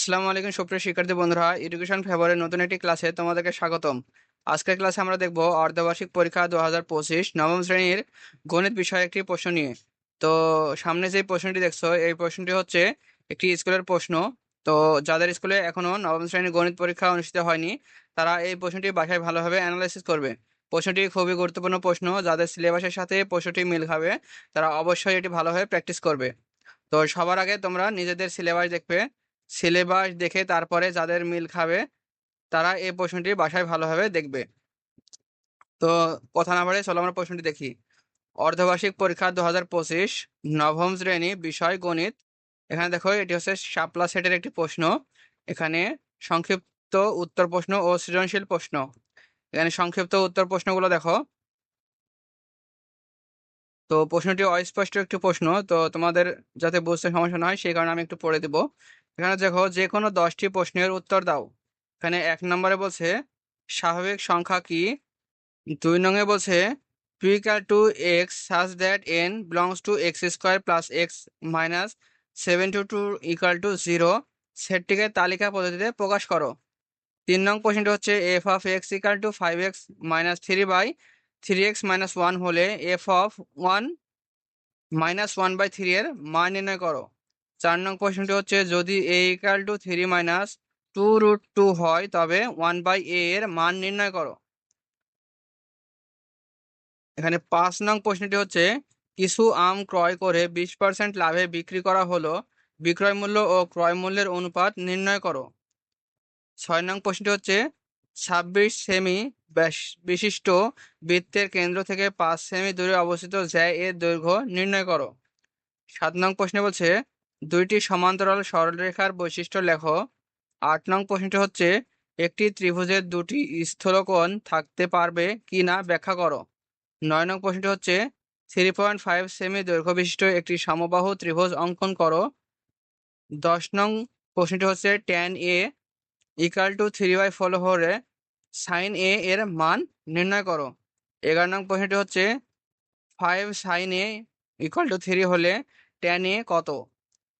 আসসালামু আলাইকুম, সুপ্রিয় শিক্ষার্থী বন্ধুরা। এডুকেশন ফেভারের নতুন একটি ক্লাসে তোমাদেরকে স্বাগতম। আজকের ক্লাসে আমরা দেখব অর্ধবার্ষিক পরীক্ষা দু হাজার পঁচিশ নবম শ্রেণির গণিত বিষয়ে একটি প্রশ্ন নিয়ে। তো সামনে যে প্রশ্নটি দেখছ, এই প্রশ্নটি হচ্ছে একটি স্কুলের প্রশ্ন। তো যাদের স্কুলে এখনও নবম শ্রেণির গণিত পরীক্ষা অনুষ্ঠিত হয়নি, তারা এই প্রশ্নটি বাসায় ভালোভাবে অ্যানালাইসিস করবে। প্রশ্নটি খুবই গুরুত্বপূর্ণ প্রশ্ন, যাদের সিলেবাসের সাথে প্রশ্নটি মিল খাবে, তারা অবশ্যই এটি ভালোভাবে প্র্যাকটিস করবে। তো সবার আগে তোমরা নিজেদের সিলেবাস দেখবে। সিলেবাস দেখে তারপরে যাদের মিল খাবে, তারা এই প্রশ্নটি বাসায় ভালোভাবে দেখবে। তো কথা না বাড়ে চলো আমরা প্রশ্নটি দেখি। অর্ধবার্ষিক পরীক্ষা দু হাজার পঁচিশ, নবম শ্রেণি বিষয় গণিত। এখানে দেখো, এটি হচ্ছে শাপলা সেটের একটি প্রশ্ন। এখানে সংক্ষিপ্ত উত্তর প্রশ্ন ও সৃজনশীল প্রশ্ন। এখানে সংক্ষিপ্ত উত্তর প্রশ্নগুলো দেখো। তো প্রশ্নটি অস্পষ্ট একটি প্রশ্ন, তো তোমাদের যাতে বুঝতে সমস্যা না হয় সেই কারণে আমি একটু পড়ে দেব। এখানে দেখো, যে কোনো দশটি প্রশ্নের উত্তর দাও। এখানে এক নম্বরে বলছে, স্বাভাবিক সংখ্যা কি? দুই নঙে বলছে to equal to X such that N belongs to X square plus X minus seven two two equal to zero সেটটিকে তালিকা পদ্ধতিতে প্রকাশ করো। তিন নং প্রশ্নটি হচ্ছে F of X equal to five X minus three by three X minus one হলে F of one minus one by three এর মান নির্ণয় করো। চার নং প্রশ্নটি হচ্ছে, যদি A equal to three minus two root two হয়, তবে ওয়ান বাই এ এর মান নির্ণয় করো। এখানে পাঁচ নং প্রশ্নটি হচ্ছে, কিছু আম ক্রয় করে বিশ পার্সেন্ট লাভে বিক্রি করা হলো, বিক্রয় মূল্য ও ক্রয় মূল্যের অনুপাত নির্ণয় করো। ছয় নং প্রশ্নটি হচ্ছে ছাব্বিশ সেমি বিশিষ্ট বৃত্তের কেন্দ্র থেকে পাঁচ সেমি দূরে অবস্থিত জ্যা এর দৈর্ঘ্য নির্ণয় করো। সাত নং প্রশ্নে বলছে, দুইটি সমান্তরাল সরলরেখার বৈশিষ্ট্য লেখো। আট নং প্রশ্নটি হচ্ছে, একটি ত্রিভুজের দুটি স্থলকোণ থাকতে পারবে কি না ব্যাখ্যা করো। নয় নং প্রশ্নটি হচ্ছে, থ্রি পয়েন্ট ফাইভ সেমি দৈর্ঘ্য বিশিষ্ট একটি সমবাহু ত্রিভুজ অঙ্কন করো। দশ নং প্রশ্নটি হচ্ছে tan A equal to three by four হলে সাইন এ এর মান নির্ণয় করো। এগারো নং প্রশ্নটি হচ্ছে five sine A equal to three হলে ট্যান এ কত?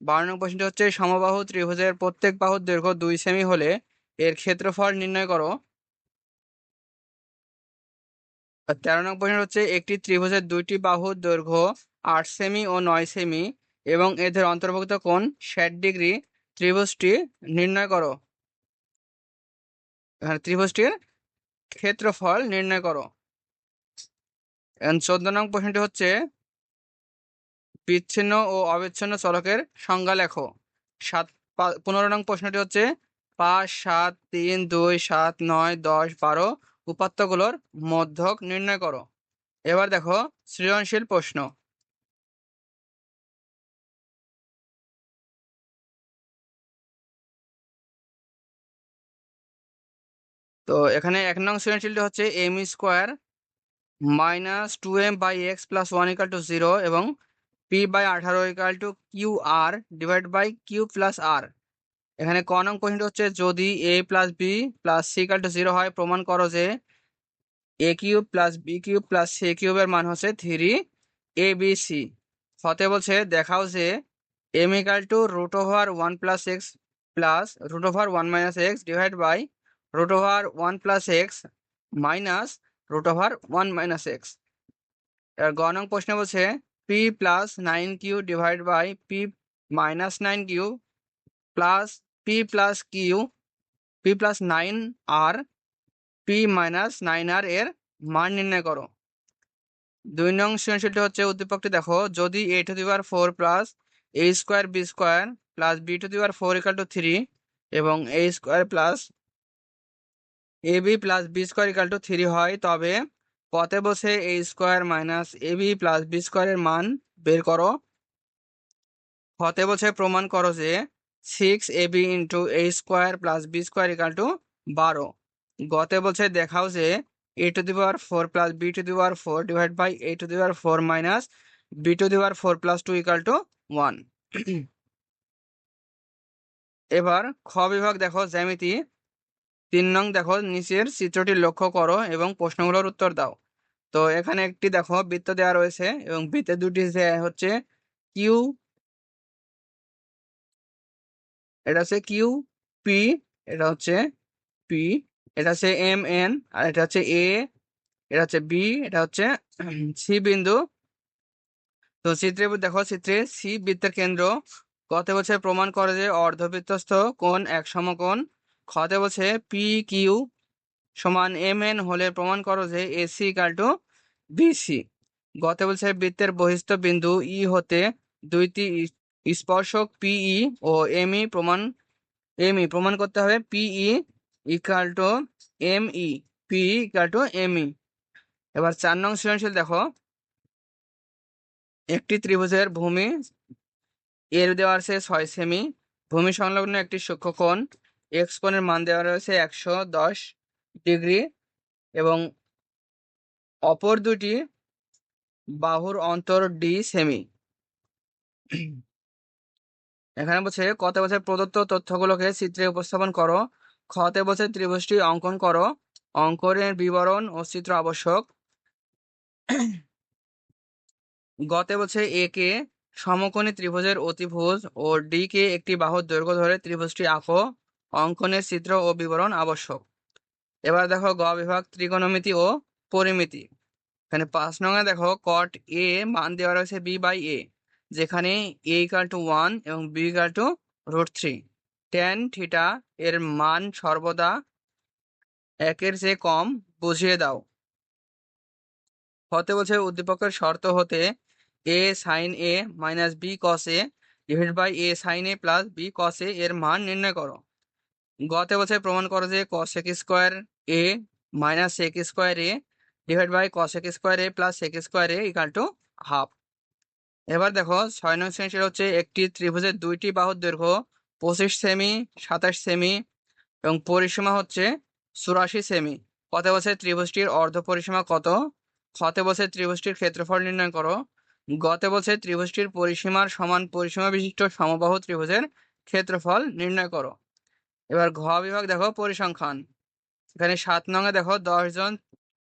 বারো নং প্রশ্নটি হচ্ছে, সমবাহু ত্রিভুজের প্রত্যেক বাহুর দৈর্ঘ্য দুই সেমি হলে এর ক্ষেত্রফল নির্ণয় করো। তেরো নং প্রশ্ন হচ্ছে, একটি ত্রিভুজের দুইটি বাহুর দৈর্ঘ্য আট সেমি ও নয় সেমি এবং এদের অন্তর্ভুক্ত কোণ ষাট ডিগ্রি। ত্রিভুজটি নির্ণয় করো। ত্রিভুজটির ক্ষেত্রফল নির্ণয় করো। চোদ্দ নং প্রশ্নটি হচ্ছে, বিচ্ছিন্ন ও অবিচ্ছিন্ন চলকের সংজ্ঞা লেখো। সাত পনেরো নং প্রশ্নটি হচ্ছে, পাঁচ, সাত, তিন, দুই, সাত, নয়, দশ, বারো উপাত্তগুলোর মধ্যক নির্ণয় করো। এবার দেখো সৃজনশীল প্রশ্ন। তো এখানে এক নং সৃজনশীলটি হচ্ছে M square minus two M by X plus one equal to zero এবং পি বাই আঠারো equal to Q R divide by Q plus R এখানে ক নং প্রশ্নটি হচ্ছে, যদি A plus B plus C equal to zero হয়, প্রমাণ করো যে A cube plus B cube plus C কিউবের মান হচ্ছে থ্রি এ বি সি হতে বলছে, দেখাও যে M equal to root over one plus X plus root over one minus X divide by root over one plus X minus root over one minus এক্সের গ নং প্রশ্নে বলছে P plus nine Q divide by P minus nine Q plus P plus Q P plus nine R P minus nine R এর মান নির্ণয় করো। দুই নং সৃজনশীলটি হচ্ছে উদ্দীপকটি দেখো, যদি A to the power four plus A square B square plus B to the power four equal to three এবং A square plus A B plus B square equal to three হয়, তবে পথে বসে A square minus A B plus B স্কোয়ারের মান বের করো। হতে বসে প্রমাণ করো যে six A B into A square plus B square equal to বারো। গতে বলছে দেখাও যে A to the power four plus B to the power four divide by A to the power four minus B to the power four plus two equal to one এবার খ বিভাগ দেখো, জ্যামিতি তিন নং দেখো, নিচের চিত্রটি লক্ষ্য করো এবং প্রশ্নগুলোর উত্তর দাও। তো এখানে একটি দেখো, বৃত্ত দেওয়া রয়েছে এবং বৃত্তে দুটি হচ্ছে কিউ এটা হচ্ছে কিউ পি এটা হচ্ছে পি এটা হচ্ছে এম এন আর এটা হচ্ছে এ এটা হচ্ছে বি এটা হচ্ছে সি বিন্দু। তো চিত্রে দেখো, চিত্রে সি বৃত্তের কেন্দ্র কত বছর প্রমাণ করে যে অর্ধবৃত্তস্থ কোণ এক সমকোণ? খতে বলছে পি কিউ সমান এম এন হলে প্রমাণ করো যে এসি ইকাল টু বিসি গতে বলছে বৃত্তের বহিস্থ বিন্দু ই হতে দুইটি স্পর্শক পিই ও এমই প্রমাণ এমই প্রমাণ করতে হবে P E equal to M E P equal to M E এবার চার নং সৃজনশীল দেখো। একটি ত্রিভুজের ভূমি, এর দেওয়ার সে ছয় সেমি। ভূমি সংলগ্ন একটি সূক্ষ্মকোণ এক্স কোণের মান দেওয়া রয়েছে একশো দশ ডিগ্রি এবং অপর দুটি বাহুর অন্তর ডি সেমি এখানে বলছে, কত বছর প্রদত্ত তথ্যগুলোকে চিত্রে উপস্থাপন করো। খতে বলছে, ত্রিভুজটি অঙ্কন করো। অঙ্কনের বিবরণ ও চিত্র আবশ্যক। গতে বলছে এ কে সমকোণী ত্রিভুজের অতিভুজ ও ডি কে একটি বাহুর দৈর্ঘ্য ধরে ত্রিভুজটি আঁকো। অঙ্কনের চিত্র ও বিবরণ আবশ্যক। এবার দেখো গ বিভাগ, ত্রিকোণমিতি ও পরিমিতি। এখানে পাঁচ নঙে দেখো কট এ মান দেওয়া রয়েছে বি বাই এ যেখানে এ ইকাল টু ওয়ান এবং B equal to root three tan theta এর মান সর্বদা একের চেয়ে কম বুঝিয়ে দাও। হতে বলছে উদ্দীপকের শর্ত হতে A sine A minus B cos A divide by A sine A plus B cos A এর মান নির্ণয় করো। গতে বছর প্রমাণ করো যে cosec square A minus sec square A divide by cosec square A plus sec square A equal to half এবার দেখো ছয় নং শ্রেণি হচ্ছে একটি ত্রিভুজের দুইটি বাহুর দৈর্ঘ্য পঁচিশ সেমি সাতাশ সেমি এবং পরিসীমা হচ্ছে চুরাশি সেমি কত বছর ত্রিভুজটির অর্ধ পরিসীমা কত? খতে বছর ত্রিভুজটির ক্ষেত্রফল নির্ণয় করো। গতে বছর ত্রিভুজটির পরিসীমার সমান পরিসীমা বিশিষ্ট সমবাহু ত্রিভুজের ক্ষেত্রফল নির্ণয় করো। এবার ঘ বিভাগ দেখো, পরিসংখ্যান। এখানে সাত নঙে দেখো, দশ জন,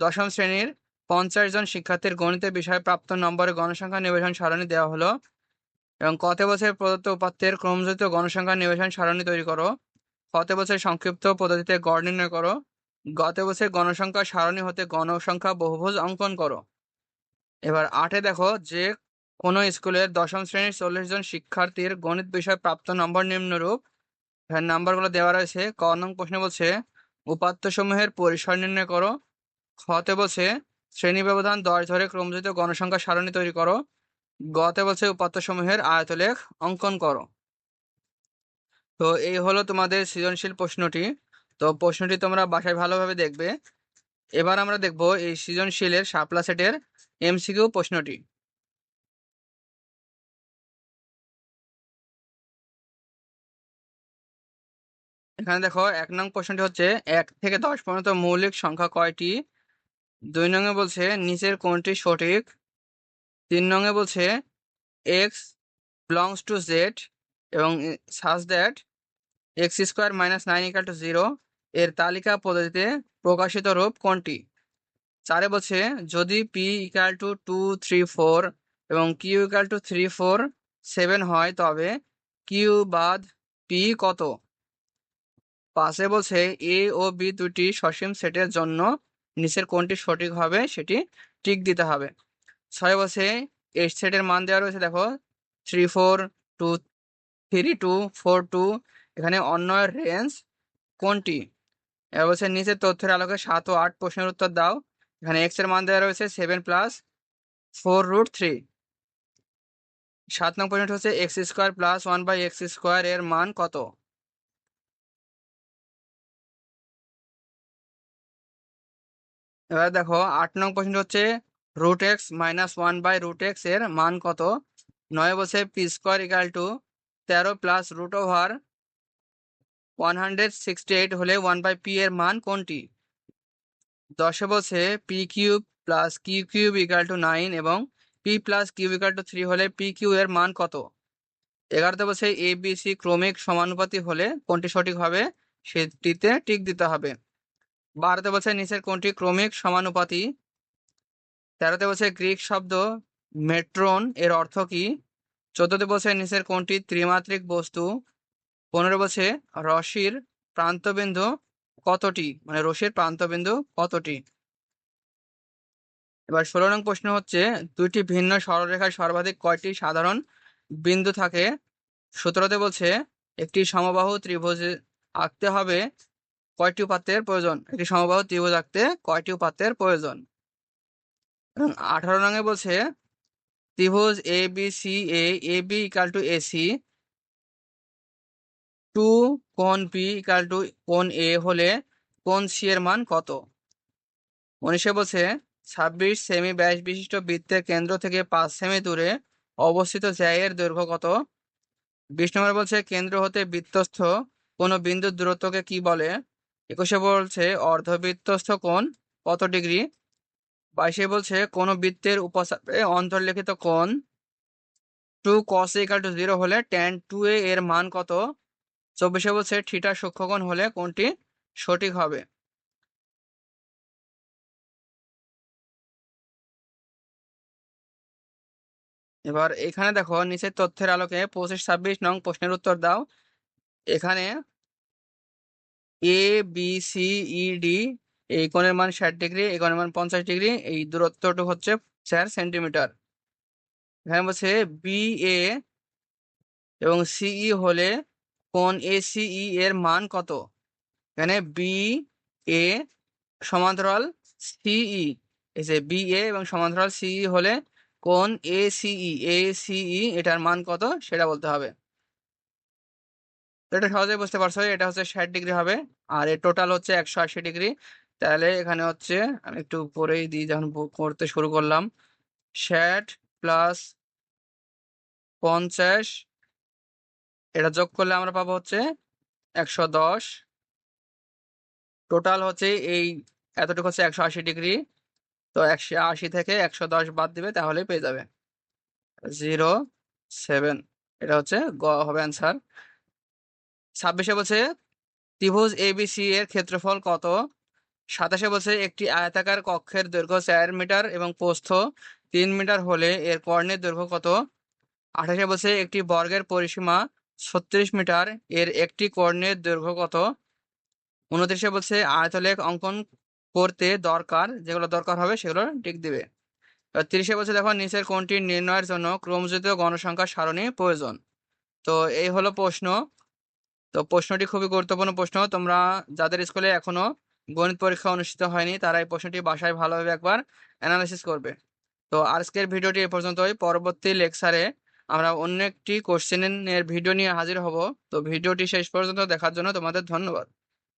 দশম শ্রেণির পঞ্চাশ জন শিক্ষার্থীর গণিতের বিষয়ে প্রাপ্ত নম্বরে গণসংখ্যা নিবেশন সারণী দেওয়া হলো এবং কত বছর প্রদত্ত উপাত্তের ক্রমযুক্ত গণসংখ্যা নিবেশন সারণী তৈরি করো? কত বছর সংক্ষিপ্ত পদ্ধতিতে গড় নির্ণয় করো? গত বছর গণসংখ্যা সারণী হতে গণসংখ্যা বহুভুজ অঙ্কন করো। এবার আটে দেখো, যে কোনো স্কুলের দশম শ্রেণির চল্লিশ জন শিক্ষার্থীর গণিত বিষয়ে প্রাপ্ত নম্বর নিম্নরূপ এখানে নাম্বারগুলো দেওয়া রয়েছে। ক নং প্রশ্নে বলছে উপাত্ত সমূহের পরিসর নির্ণয় করো। খতে বলছে, শ্রেণি ব্যবধান দশ ধরে ক্রমযুক্ত গণসংখ্যা সারণী তৈরি করো। গতে বলছে উপাত্ত সমূহের আয়তলেখ অঙ্কন করো। তো এই হলো তোমাদের সৃজনশীল প্রশ্নটি। তো প্রশ্নটি তোমরা বাসায় ভালোভাবে দেখবে। এবার আমরা দেখব এই সৃজনশীলের শাপলা সেটের এমসিকিউ প্রশ্নটি। এখানে দেখো এক নং প্রশ্নটি হচ্ছে, এক থেকে দশ পর্যন্ত মৌলিক সংখ্যা কয়টি? দুই নঙে বলছে, নিচের কোনটি সঠিক? তিন নঙে বলছে এক্স বিলংস টু জেড এবং such that X square minus nine equal to zero এর তালিকা পদ্ধতিতে প্রকাশিত রূপ কোনটি? চারে বলছে, যদি P equal to two three four এবং Q equal to three four seven হয় তবে কিউ বাদ পি কত? পাশে বলছে এ ও বি দুটি সসীম সেটের জন্য নিচের কোনটি সঠিক হবে সেটি টিক দিতে হবে। ছয় বলছে এই সেটের মান দেওয়া রয়েছে দেখো three four two three two four two এখানে অন্যয়ের রেঞ্জ কোনটি? এবার বলছে নিচের তথ্যের আলোকে সাত ও আট প্রশ্নের উত্তর দাও। এখানে এক্সের মান দেওয়া রয়েছে seven plus four root three সাত নং পয়েন্ট হচ্ছে X square plus one by X square এর মান কত? এবার দেখো আট নং প্রশ্ন হচ্ছে root X minus one by root এক্সের মান কত? নয় বসে পি স্কোয়ার ইকাল টু তেরো plus root over one hundred sixty eight হলে ওয়ান বাই পি এর মান কোনটি? দশে বসে P cube plus Q cube equal to nine এবং P plus Q equal to three হলে পি কিউ এর মান কত? এগারোতে বসে এ বি সি ক্রমিক সমানুপাতি হলে কোনটি সঠিক হবে? সেটিতে টিক দিতে হবে। বারোতে বছর নিচের কোনটি ক্রমিক সমানুপাতি। তেরোতে বছর গ্রিক শব্দ মেট্রন, এর অর্থ কি? চোদ্দতে বছর নিচের কোনটি ত্রিমাত্রিক বস্তু। পনেরো বলছে রশির প্রান্তবিন্দু কতটি? মানে রশির প্রান্তবিন্দু কতটি? এবার ষোলো নং প্রশ্ন হচ্ছে, দুইটি ভিন্ন সরলরেখায় সর্বাধিক কয়টি সাধারণ বিন্দু থাকে? সতেরোতে বলছে, একটি সমবাহু ত্রিভুজ আঁকতে হবে। কয়টি উপাত্তের প্রয়োজন? একটি সমবাহু ত্রিভুজ আঁকতে কয়টি উপাত্তের প্রয়োজন? আঠারো রঙে বলছে, ত্রিভুজ A B C A A B equal to A C two কোন পি ইকাল টু কোণ এ হলে কোন সি এর মান কত? উনিশে বলছে, ছাব্বিশ সেমি ব্যাস বিশিষ্ট বৃত্তের কেন্দ্র থেকে পাঁচ সেমি দূরে অবস্থিত জ্যায়ের দৈর্ঘ্য কত? বিশ নম্বর বলছে, কেন্দ্র হতে বৃত্তস্থ কোনো বিন্দুর দূরত্বকে কি বলে? একুশে বলছে, অর্ধবৃত্তস্থ কোণ কত ডিগ্রি? বাইশে বলছে, কোন বৃত্তের উপসাপে অন্তর্লিখিত কোণ two cos equal to zero হলে টেন টু এ এর মান কত? চব্বিশে বলছে, থিটা সূক্ষ্মকোণ হলে কোনটি সঠিক হবে। এবার এখানে দেখো, নিচের তথ্যের আলোকে পঁচিশ ছাব্বিশ নং প্রশ্নের উত্তর দাও। এখানে A B C E D এই কোণের মান ষাট ডিগ্রি, এই কোণের মান পঞ্চাশ ডিগ্রি, এই দূরত্বটুকু হচ্ছে চার সেন্টিমিটার। এখানে বলছে বি এ এবং সিই হলে কোন এ সিই এর মান কত? এখানে বি এ সমান্তরাল সিই এই যে বি এ এবং সমান্তরাল সিই হলে কোন এ সিই এ সিই এটার মান কত? সেটা বলতে হবে। এটা সহজে বুঝতে পারছ, এটা হচ্ছে ষাট ডিগ্রি হবে, আর এর টোটাল হচ্ছে একশো আশি ডিগ্রি। তাহলে এখানে হচ্ছে আমি একটু পরেই দিই, যখন করতে শুরু করলাম, ষাট প্লাস পঞ্চাশ, এটা যোগ করলে আমরা পাবো হচ্ছে একশো দশ। টোটাল হচ্ছে এই, এতটুকু হচ্ছে একশো আশি ডিগ্রি, তো একশো আশি থেকে একশো দশ বাদ দিবে তাহলে পেয়ে যাবে। জিরো সেভেন এটা হচ্ছে গ, হবে অ্যান্সার ছাব্বিশে বলছে, ত্রিভুজ এবিসি এর ক্ষেত্রফল কত? সাতাশে বলছে, একটি আয়তাকার কক্ষের দৈর্ঘ্য চার মিটার এবং প্রস্থ তিন মিটার হলে এর কর্ণের দৈর্ঘ্য কত? আঠাশে বলছে, একটি বর্গের পরিসীমা ছত্রিশ মিটার, এর একটি কর্ণের দৈর্ঘ্য কত? উনত্রিশে বলছে, আয়তলেখ অঙ্কন করতে দরকার, যেগুলো দরকার হবে সেগুলো টিক দিবে। তিরিশে বলছে, দেখো, নিচের কোনটি নির্ণয়ের জন্য ক্রমযুক্ত গণসংখ্যা সারণী প্রয়োজন। তো এই হলো প্রশ্ন। তো প্রশ্নটি খুবই গুরুত্বপূর্ণ প্রশ্ন। তোমরা যাদের স্কুলে এখনও গণিত পরীক্ষা অনুষ্ঠিত হয়নি, তারা এই প্রশ্নটি বাসায় ভালোভাবে একবার অ্যানালাইসিস করবে। তো আজকের ভিডিওটি এ পর্যন্তই। পরবর্তী লেকচারে আমরা অন্য একটি কোশ্চেনের ভিডিও নিয়ে হাজির হব। তো ভিডিওটি শেষ পর্যন্ত দেখার জন্য তোমাদের ধন্যবাদ।